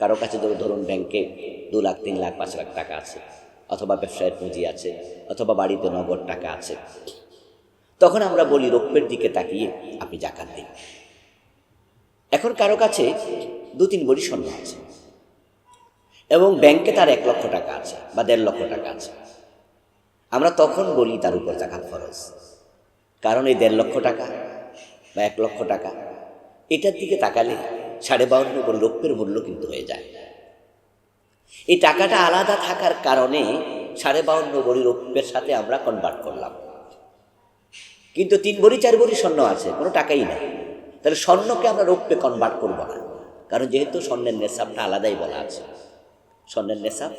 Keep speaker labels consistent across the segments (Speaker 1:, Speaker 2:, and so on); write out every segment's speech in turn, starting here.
Speaker 1: কারও কাছে ধরো, ধরুন ব্যাংকে দু লাখ, তিন লাখ, পাঁচ লাখ টাকা আছে, অথবা ব্যবসায়ের পুঁজি আছে, অথবা বাড়িতে নগদ টাকা আছে। তখন আমরা বলি, রৌপ্যের দিকে তাকিয়ে আপনি জাকাত দিন। এখন কারও কাছে দু, তিন বড়ি স্বর্ণ আছে, এবং ব্যাংকে তার এক লক্ষ টাকা আছে বা দেড় লক্ষ টাকা আছে। আমরা তখন বলি, তার উপর জাকাত খরচ কারণ এই দেড় লক্ষ টাকা বা এক লক্ষ টাকা, এটার দিকে তাকালে সাড়ে বাউন্ন করে রৌপ্যের মূল্য কিন্তু হয়ে যায়। এই টাকাটা আলাদা থাকার কারণে সাড়ে বাউন্ন বড়ি রৌপ্যের সাথে আমরা কনভার্ট করলাম। কিন্তু তিন বড়ি চার বড়ি স্বর্ণ আছে, কোনো টাকাই নেই। তাহলে স্বর্ণকে আমরা রৌপ্যে কনভার্ট করব না। কারণ যেহেতু স্বর্ণের নেশাবটা আলাদাই বলা আছে। স্বর্ণের নেশাব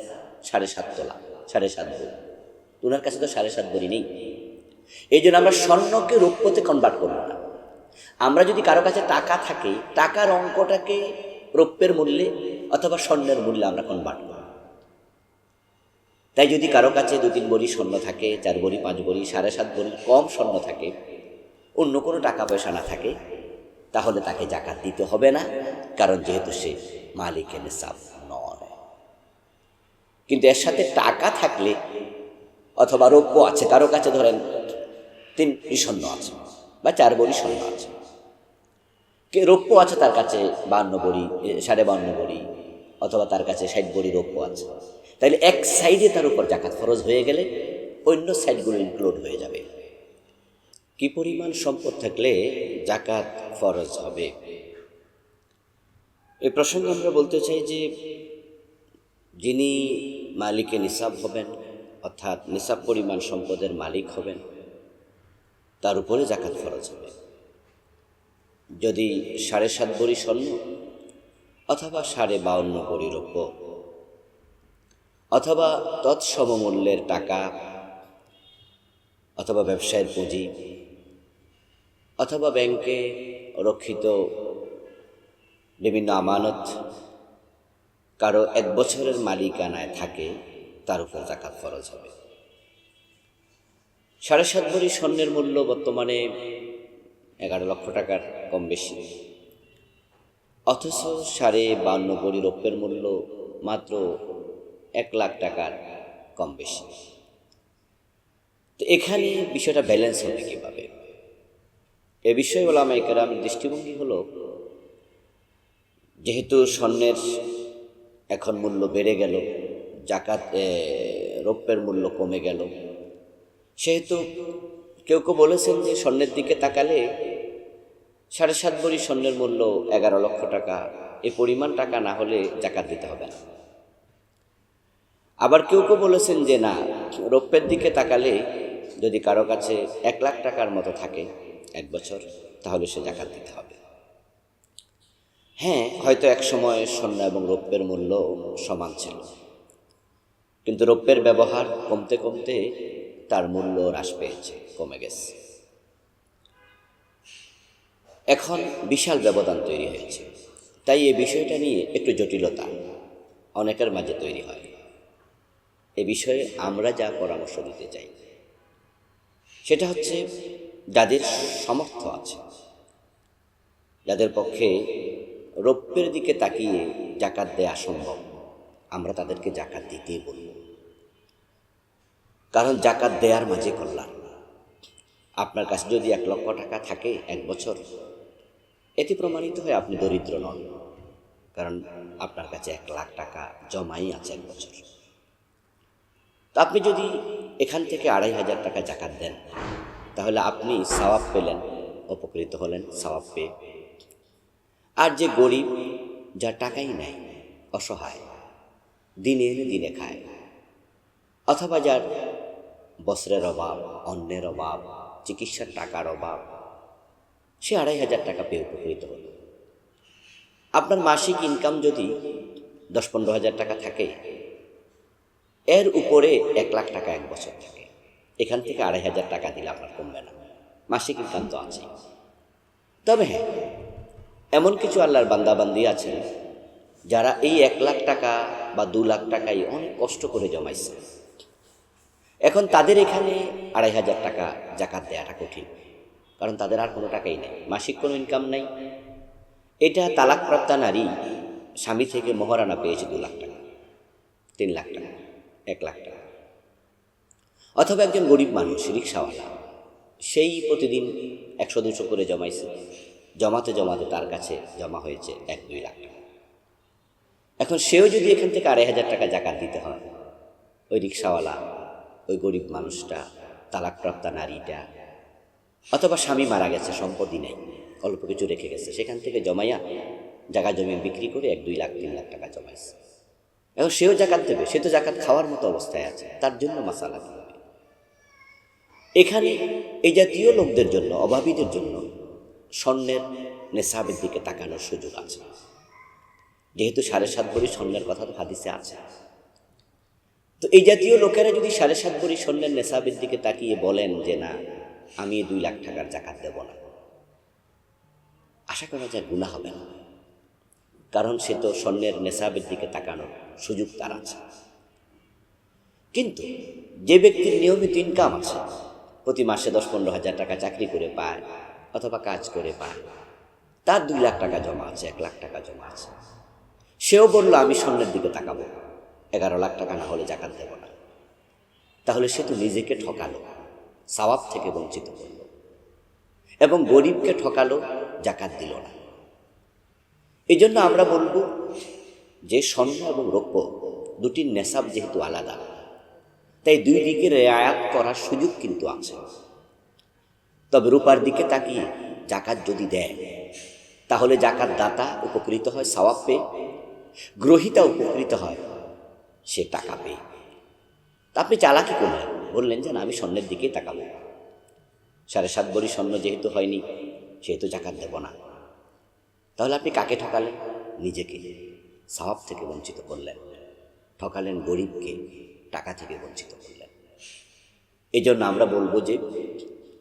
Speaker 1: সাড়ে সাত তোলা, সাড়ে সাত বড়ি ওনার কাছে তো সাড়ে সাত বড়ি নেই। এই জন্য আমরা স্বর্ণকে রৌপ্যতে কনভার্ট করব না। আমরা যদি কারও কাছে টাকা থাকে, টাকার অঙ্কটাকে রৌপ্যের মূল্যে অথবা স্বর্ণের মূল্যে আমরা কনভার্ট করব তাই যদি কারও কাছে দু তিন বড়ি স্বর্ণ থাকে, চার বড়ি, পাঁচ বড়ি, সাড়ে সাত বড়ি কম স্বর্ণ থাকে, অন্য কোনো টাকা পয়সা না থাকে, তাহলে তাকে জাকাত দিতে হবে না, কারণ যেহেতু সে মালিকের নিসাব নয়। কিন্তু এর সাথে টাকা থাকলে অথবা রৌপ্য আছে, কারও কাছে ধরেন তিন স্বর্ণ আছে বা চার বড়ি স্বর্ণ আছে। কে রৌপ্য আছে তার কাছে বান্ন বড়ি সাড়ে বান্ন বড়ি, অথবা তার কাছে ষাট বড়ি রৌপ্য আছে। তাইলে এক সাইডে তার উপর জাকাত ফরজ হয়ে গেলে অন্য সাইডগুলো ইনক্লুড হয়ে যাবে। কি পরিমাণ সম্পদ থাকলে জাকাত ফরজ হবে? এই প্রসঙ্গে আমরা বলতে চাই যে, যিনি মালিকে নিসাব হবেন, অর্থাৎ নিসাব পরিমাণ সম্পদের মালিক হবেন তার উপরে জাকাত ফরজ হবে। যদি সাড়ে সাত বড়ি স্বর্ণ অথবা সাড়ে বাউন্ন বড়ি রৌপ্য অথবা তৎসমমূল্যের টাকা অথবা ব্যবসায়ের পুঁজি অথবা ব্যাংকে রক্ষিত বিভিন্ন আমানত কারও এক বছরের মালিকানায় থাকে, তার উপর জাকাত ফরজ হবে। সাড়ে সাত ভরি স্বর্ণের মূল্য বর্তমানে এগারো লক্ষ টাকার কম বেশি। অথচ সাড়ে বান্ন ভরি রৌপ্যের মূল্য মাত্র এক লাখ টাকার কম বেশি। তো এখানে বিষয়টা ব্যালেন্স হবে কীভাবে? এ বিষয়ে ওলামা একরামের দৃষ্টিভঙ্গি হলো, যেহেতু স্বর্ণের এখন মূল্য বেড়ে গেল, জাকাত রৌপ্যের মূল্য কমে গেল সেহেতু কেউ কেউ বলেছেন যে স্বর্ণের দিকে তাকালে সাড়ে সাত ভরি স্বর্ণের মূল্য এগারো লক্ষ টাকা। এ পরিমাণ টাকা না হলে জাকাত দিতে হবে না। আবার কেউ কেউ বলেছেন যে না, রৌপ্যের দিকে তাকালে যদি কারও কাছে এক লাখ টাকার মতো থাকে এক বছর, তাহলে সে জাকাত দিতে হবে। হ্যাঁ হয়তো এক সময় স্বর্ণ এবং রৌপ্যের মূল্য সমান ছিল। কিন্তু রৌপ্যের ব্যবহার কমতে কমতে তার মূল্য হ্রাস পেয়েছে, কমে গেছে। এখন বিশাল ব্যবধান তৈরি হয়েছে। তাই এই বিষয়টা নিয়ে একটু জটিলতা অনেকের মাঝে তৈরি হয়। এ বিষয়ে আমরা যা পরামর্শ দিতে চাই, সেটা হচ্ছে যাদের সমর্থ আছে, যাদের পক্ষে রৌপ্যের দিকে তাকিয়ে জাকাত দেয়া সম্ভব, আমরা তাদেরকে জাকাত দিতেই বলব। কারণ জাকাত দেয়ার মাঝে কল্যাণ। আপনার কাছে যদি এক লক্ষ টাকা থাকে এক বছর এটি প্রমাণিত হয় আপনি দরিদ্র নন, কারণ আপনার কাছে এক লাখ টাকা জমাই আছে এক বছর। আপনি যদি এখান থেকে আড়াই হাজার টাকা জাকাত দেন, তাহলে আপনি সওয়াব পেলেন, উপকৃত হলেন, সওয়াব পেয়ে। আর যে গরিব, যার টাকাই নাই, অসহায়, দিনে এনে দিনে খায়, অথবা যার বস্ত্রের অভাব অন্যের অভাব, চিকিৎসার টাকার অভাব। সে আড়াই হাজার টাকা পেয়ে উপকৃত হল। আপনার মাসিক ইনকাম যদি দশ পনেরো হাজার টাকা থাকে, এর উপরে এক লাখ টাকা এক বছর থাকে। এখান থেকে আড়াই হাজার টাকা দিলে আপনার কমবে না। মাসিক ইনকাম তো আছে তবে হ্যাঁ এমন কিছু আল্লাহর বান্দাবান্দি আছেন, যারা এই এক লাখ টাকা বা দু লাখ টাকাই অনেক কষ্ট করে জমাইছে। এখন তাদের এখানে আড়াই হাজার টাকা জাকাত দেওয়াটা কঠিন, কারণ তাদের আর কোনো টাকাই নেই, মাসিক কোনো ইনকাম নাই। এটা তালাকপ্রাপ্তা নারী স্বামী থেকে মহারানা পেয়েছে দু লাখ টাকা, তিন লাখ টাকা, এক লাখ টাকা। অথবা একজন গরিব মানুষ, রিক্সাওয়ালা, সেই প্রতিদিন একশো দুশো করে জমাইছে, জমাতে জমাতে তার কাছে জমা হয়েছে এক দুই লাখ টাকা। এখন সেও যদি এখান থেকে আড়াই হাজার টাকা জাকাত দিতে হয়, ওই রিক্সাওয়ালা ওই গরিব মানুষটা, তালাকপ্রাপ্তা নারীটা, অথবা স্বামী মারা গেছে, সম্পত্তি নেই, অল্প কিছু রেখে গেছে, সেখান থেকে জমাইয়া জায়গা জমি বিক্রি করে এক, দুই লাখ, তিন লাখ টাকা জমাইছে। এখন সেও জাকাত দেবে, সে তো জাকাত খাওয়ার মতো অবস্থায় আছে, তার জন্য মাসালা কি হবে। এখানে এই জাতীয় লোকদের জন্য, অভাবীদের জন্য স্বর্ণের নেশাবের দিকে তাকানোর সুযোগ আছে। যেহেতু সাড়ে সাত ভরি স্বর্ণের কথা তো হাদিসে আছে। তো এই জাতীয় লোকেরা যদি সাড়ে সাত ভরি স্বর্ণের নেশাবের দিকে তাকিয়ে বলেন যে, না, আমি দুই লাখ টাকার জাকাত দেব না। আশা করা যায় গুণা হবে না। কারণ সে তো স্বর্ণের নেশাবের দিকে তাকানোর সুযোগ তার আছে। কিন্তু যে ব্যক্তির নিয়মিত ইনকাম আছে, প্রতি মাসে দশ পনেরো হাজার টাকা চাকরি করে পায় অথবা কাজ করে পায়, তার দুই লাখ টাকা জমা আছে, এক লাখ টাকা জমা আছে। সেও বলল, আমি স্বর্ণের দিকে তাকাবো। এগারো লাখ টাকা না হলে জাকাত দেব না। তাহলে সে তো নিজেকে ঠকালো, সওয়াব থেকে বঞ্চিত করল। এবং গরিবকে ঠকালো, জাকাত দিল না। এই জন্য আমরা বলব, যে স্বর্ণ এবং রৌপ্য দুটির নেশাব যেহেতু আলাদা, তাই দুই দিকে রেয়ায়াত করার সুযোগ কিন্তু আছে। তবে রূপার দিকে তাকিয়ে জাকাত যদি দেয়, তাহলে জাকাত দাতা উপকৃত হয়, সওয়াব পেয়ে। গ্রহিতা উপকৃত হয় সে পেয়ে তা আপনি চালাকি করলেন বললেন যে, না, আমি স্বর্ণের দিকে তাকাবো। সাড়ে সাত বড়ি স্বর্ণ যেহেতু হয়নি, সেহেতু জাকাত দেব না। তাহলে আপনি কাকে ঠকালেন? নিজেকে। সওয়াব থেকে বঞ্চিত করলেন। ঠকালেন গরিবকে, টাকা থেকে বঞ্চিত করলেন। এই জন্য আমরা বলব যে,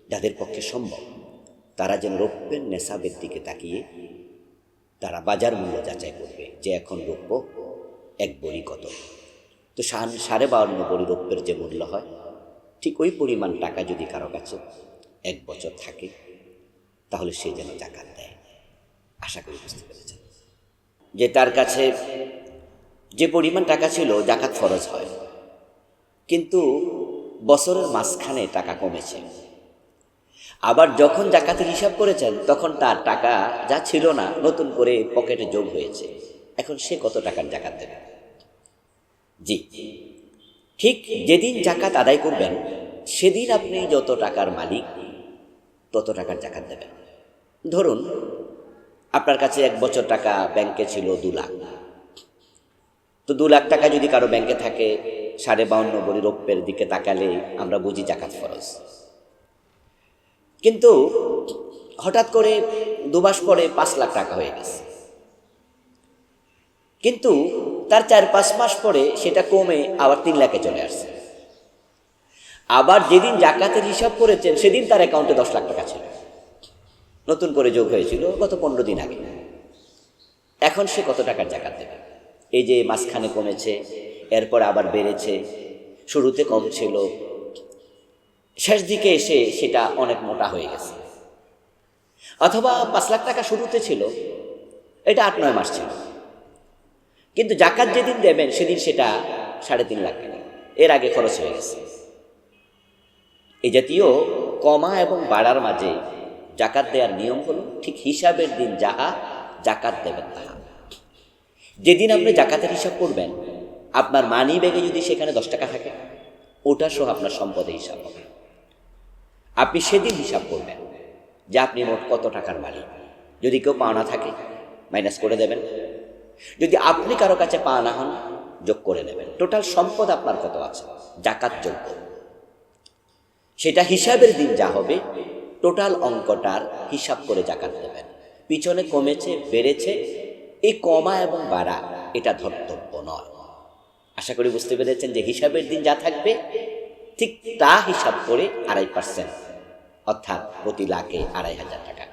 Speaker 1: যাদের পক্ষে সম্ভব, তারা যেন রৌপ্যের নেশাবের দিকে তাকিয়ে তারা বাজার মূল্য যাচাই করবে, যে এখন রৌপ্য এক বড়ি কত। তো সাড়ে বাউন্ন বড়ি রৌপ্যের যে মূল্য হয়, ঠিক ওই পরিমাণ টাকা যদি কারও কাছে এক বছর থাকে, তাহলে সে যেন জাকাত দেয়। আশা করি বুঝতে পেরেছেন। যে তার কাছে যে পরিমাণ টাকা ছিল, জাকাত ফরজ হয়। কিন্তু বছরের মাঝখানে টাকা কমেছে। আবার যখন জাকাতের হিসাব করেছেন, তখন তার টাকা যা ছিল না, নতুন করে পকেটে যোগ হয়েছে। এখন সে কত টাকার জাকাত দেবে? জি। ঠিক যেদিন জাকাত আদায় করবেন, সেদিন আপনি যত টাকার মালিক, তত টাকার জাকাত দেবেন। ধরুন, আপনার কাছে এক বছর টাকা ব্যাংকে ছিল দু লাখ। তো দু লাখ টাকা যদি কারও ব্যাংকে থাকে, সাড়ে বাউন্ন বড়ি রৌপ্যের দিকে তাকালে আমরা বুঝি জাকাত ফরজ। কিন্তু হঠাৎ করে দু মাস পরে পাঁচ লাখ টাকা হয়ে গেছে। কিন্তু তার চার পাঁচ মাস পরে সেটা কমে আবার তিন লাখে চলে আসছে। আবার যেদিন জাকাতের হিসাব করেছেন, সেদিন তার অ্যাকাউন্টে দশ লাখ টাকা ছিল। নতুন করে যোগ হয়েছিল গত পনেরো দিন আগে। এখন সে কত টাকার জাকাত দেবে? এই যে মাঝখানে কমেছে, এরপর আবার বেড়েছে, শুরুতে কম ছিল। শেষ দিকে এসে সেটা অনেক মোটা হয়ে গেছে। অথবা পাঁচ লাখ টাকা শুরুতে ছিল, এটা আট নয় মাস ছিল। কিন্তু জাকাত যেদিন দেবেন, সেদিন সেটা সাড়ে তিন লাখ টাকা। এর আগে খরচ হয়ে গেছে। এই জাতীয় কমা এবং বাড়ার মাঝে জাকাত দেওয়ার নিয়ম হলো, ঠিক হিসাবের দিন যাহা জাকাত দেবেন তাহা। যেদিন আপনি জাকাতের হিসাব করবেন, আপনার মানি ব্যাগে যদি সেখানে দশ টাকা থাকে, ওটা সহ আপনার সম্পদের হিসাব হবে। আপনি সেদিন হিসাব করবেন যে আপনি মোট কত টাকার মালিক। যদি কেউ পাওনা থাকে মাইনাস করে দেবেন। যদি আপনি কারও কাছে পাওনা হন, যোগ করে নেবেন। টোটাল সম্পদ আপনার কত আছে? জাকাত যোগ্য। সেটা হিসাবের দিন যা হবে টোটাল অঙ্কটার হিসাব করে জাকাত দেবেন পিছনে কমেছে, বেড়েছে, এই কমা এবং বাড়া, এটা ধর্তব্য নয়। আশা করি বুঝতে পেরেছেন যে হিসাবের দিন যা থাকবে, ঠিক তা হিসাব করে আড়াই পার্সেন্ট অর্থাৎ প্রতি লাখে আড়াই হাজার টাকা।